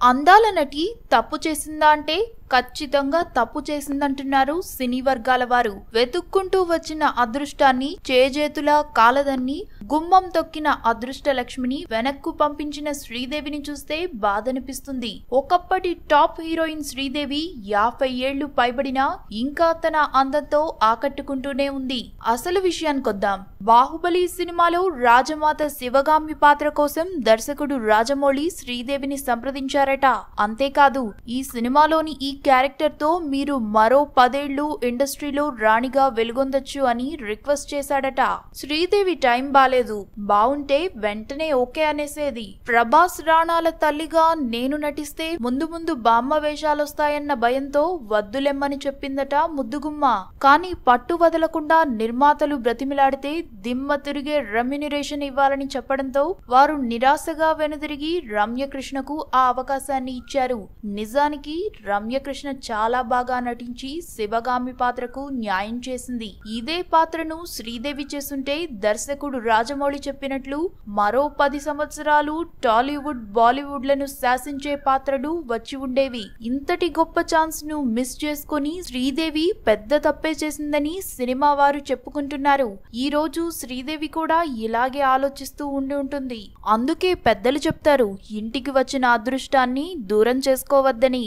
అందాల నటి తప్పు చేసిందా అంటే ఖచ్చితంగా తప్పు చేసిందంటున్నారు సినీ వర్గాల వారు. వెతుక్కుంటూ వచ్చిన అదృష్టాన్ని చేజేతుల కాలదన్ని గుమ్మం తొక్కిన అదృష్ట లక్ష్మిని వెనక్కు పంపించిన శ్రీదేవిని చూస్తే బాధనిపిస్తుంది. ఒకప్పటి టాప్ హీరోయిన్ శ్రీదేవి యాభై ఏళ్ళు పైబడినా ఇంకా తన అందంతో ఆకట్టుకుంటూనే ఉంది. అసలు విషయానికొద్దాం బాహుబలి సినిమాలో రాజమాత శివగామి పాత్ర కోసం దర్శకుడు రాజమౌళి శ్రీదేవిని సంప్రదించారట. అంతేకాదు ఈ సినిమాలోని ఈ క్యారెక్టర్తో మీరు మరో పదేళ్ళు ఇండస్ట్రీలో రాణిగా వెలుగొందొచ్చు అని రిక్వెస్ట్ చేశాడట. శ్రీదేవి టైం బాలేదు. బావుంటే వెంటనే ఓకే అనేసేది. ప్రభాస్ రాణాల తల్లిగా నేను నటిస్తే ముందు ముందు బామ్మ వేషాలొస్తాయన్న భయంతో వద్దులెమ్మని చెప్పిందట ముద్దుగుమ్మ. కానీ పట్టు వదలకుండా నిర్మాతలు బ్రతిమిలాడితే దిమ్మ తిరిగే రెమ్యునరేషన్ ఇవ్వాలని చెప్పడంతో వారు నిరాశగా వెనుదిరిగి రమ్యకృష్ణకు ఆ అవకాశాన్ని ఇచ్చారు. నిజానికి రమ్యకృష్ణ కృష్ణ చాలా బాగా నటించి శివగామి పాత్రకు న్యాయం చేసింది. ఇదే పాత్రను శ్రీదేవి చేస్తుంటే దర్శకుడు రాజమౌళి చెప్పినట్లు మరో పది సంవత్సరాలు టాలీవుడ్ బాలీవుడ్లను శాసించే పాత్రలు వచ్చి ఉండేవి. ఇంతటి గొప్ప ఛాన్స్ను మిస్ చేసుకుని శ్రీదేవి పెద్ద తప్పే చేసిందని సినిమా వారు చెప్పుకుంటున్నారు. ఈ రోజు శ్రీదేవి కూడా ఇలాగే ఆలోచిస్తూ ఉండి ఉంటుంది. అందుకే పెద్దలు చెప్తారు ఇంటికి వచ్చిన అదృష్టాన్ని దూరం చేసుకోవద్దని.